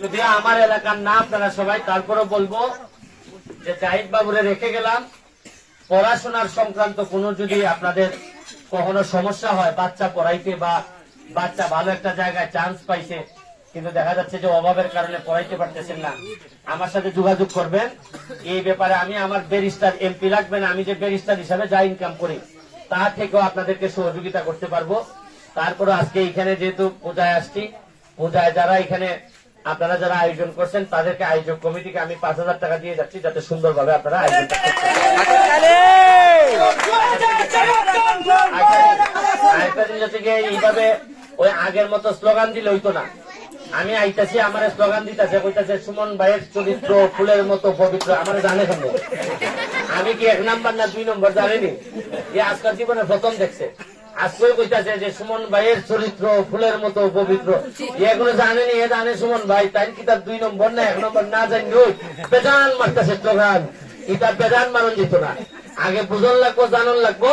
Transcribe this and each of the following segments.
যদি আমার এলাকার না আপনারা সবাই, তারপরও বলব যে জাহিদ বাবুরে রেখে গেলাম। পড়াশোনার সংক্রান্ত কোনো যদি আপনাদের কখনো সমস্যা হয়, বাচ্চা পড়াইতে বা বাচ্চা ভালো একটা জায়গায় চান্স পাইছে, কিন্তু দেখা যাচ্ছে যে অভাবের কারণে পড়াইতে পারতেছেন না, আমার সাথে যোগাযোগ করবেন। এই ব্যাপারে আমি আমার ব্যারিস্টার এমপি রাখবেন আমি যে ব্যারিস্টার হিসাবে যা ইনকাম করি, তা থেকেও আপনাদেরকে সহযোগিতা করতে পারব। তারপরে আজকে এখানে যেহেতু পূজায় আসছি, পূজায় যারা এখানে, আপনারা যারা আয়োজন করছেন, তাদেরকে আয়োজক কমিটিকে আমি পাঁচ হাজার টাকা দিয়ে যাচ্ছি, যাতে সুন্দরভাবে আপনারা আয়োজন এইভাবে ওই আগের মতো স্লোগান দিলে হইতো না। আমি আইতাছি, আমার স্লোগান দিতেছে, কইতাছে, সুমন ভাইয়ের চরিত্র ফুলের মতো পবিত্র আমার জানে আমি কি এক নাম্বার না দুই নম্বর জানেনি? আজকাল জীবনে প্রথম দেখছে। আজকে কইতাছে যে সুমন ভাইয়ের চরিত্র ফুলের মতো পবিত্র। এগুলো জানেনি এ জানে সুমন ভাই তাই দুই নম্বর না এক নম্বর না জানি বেজান মারতেছে বেজান মারণ যেত না। আগে বুঝন লাগবো জানন লাগবো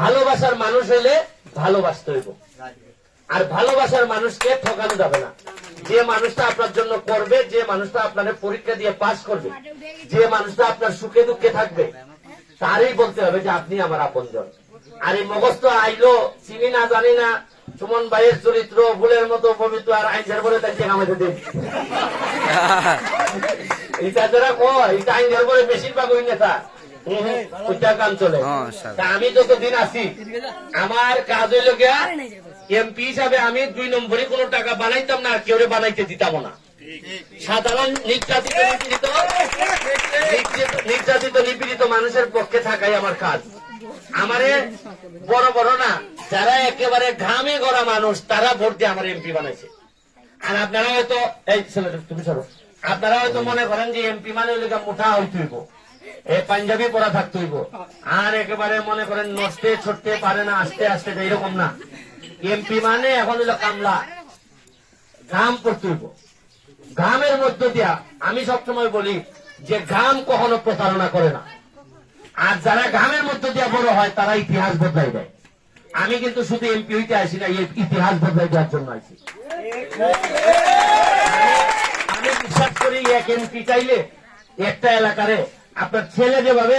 ভালোবাসার মানুষ হইলে ভালোবাসতে হইব। আর ভালোবাসার মানুষকে ঠকানো যাবে না। যে মানুষটা আপনার জন্য করবে যে মানুষটা আপনার পরীক্ষা দিয়ে পাশ করবে যে মানুষটা আপনার সুখে দুঃখে থাকবে তারই বলতে হবে যে আপনি আমার আপনজন। আর এই মগস্ত আইলো চিনি না জানি না। সুমন ভাইয়ের চরিত্র ফুলের মতো পবিত্র আর আইনের বলে তাই আমাদের দিন। এটা যারা কয় এটা আইনের পরে বেশিরভাগ ওই নেতা চলে। তা আমি যতদিন আছি আমার কাজ হইল গিয়া এমপি হিসাবে আমি দুই নম্বরে কোনো টাকা বানাইতাম না আর কেউ বানাইতে দিতাম না। সাধারণ নির্যাতিত নিপীড়িত নির্যাতিত নিপীড়িত মানুষের পক্ষে থাকাই আমার কাজ। আমারে বড় বড় না, যারা একেবারে ঘামে গড়া মানুষ, তারা ভোট দিয়ে আমার এমপি বানাইছে। আর আপনারা হয়তো, এই ছেলেটা তুমি সরো। আপনারা হয়তো মনে করেন যে এমপি মানে গিয়া মোটা হইতেইব এই পাঞ্জাবি পরা থাকতেইব আর একেবারে মনে করেন নড়তে ছড়তে পারে না, আস্তে আস্তে এরকম না। এমপি মানে এখন হইল কামলা। ঘাম করতেইব ঘামের মধ্য দিয়া আমি সবসময় বলি যে ঘাম কখনো প্রতারণা করে না। আর যারা ঘামের বড় হয়, তারা ইতিহাস বদলাই দেয়। আমি কিন্তু শুধু এমপি হইতে আসি না ইতিহাস বদলাই দেওয়ার জন্য আসি। আমি বিশ্বাস করি, এক এমপি চাইলে একটা এলাকারে আপনার ছেলে যেভাবে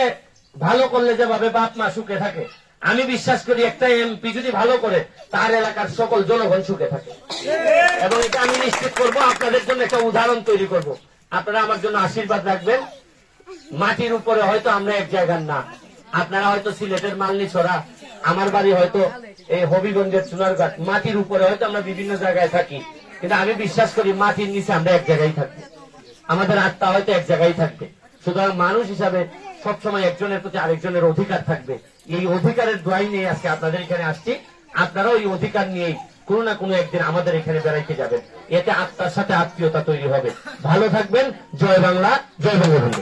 ভালো করলে যেভাবে বাপ মা সুখে থাকে, আমি বিশ্বাস করি একটা এমপি যদি ভালো করে, তার এলাকার সকল জনগণ সুখে থাকে। এবং এটা আমি নিশ্চিত করব, আপনাদের জন্য একটা উদাহরণ তৈরি করব। আপনারা আমার জন্য আশীর্বাদ রাখবেন। মাটির উপরে হয়তো আমরা এক জায়গার না। আপনারা হয়তো সিলেটের মালনি ছড়া, আমার বাড়ি হয়তো এই হবিগঞ্জের চুনারঘাট, মাটির উপরে হয়তো আমরা বিভিন্ন জায়গায় থাকি। কিন্তু আমি বিশ্বাস করি মাটির নিচে আমরা এক জায়গায় থাকব। আমাদের আত্মা হয়তো এক জায়গায় থাকবে। সুতরাং মানুষ হিসাবে সবসময় একজনের প্রতি আরেকজনের অধিকার থাকবে। এই অধিকারের দোয়াই নিয়ে আজকে আপনাদের এখানে আসছি। আপনারাও এই অধিকার নিয়েই কোনো না কোনো একদিন আমাদের এখানে বেড়াইতে যাবেন। এতে আত্মার সাথে আত্মীয়তা তৈরি হবে। ভালো থাকবেন। জয় বাংলা, জয় বঙ্গবন্ধু।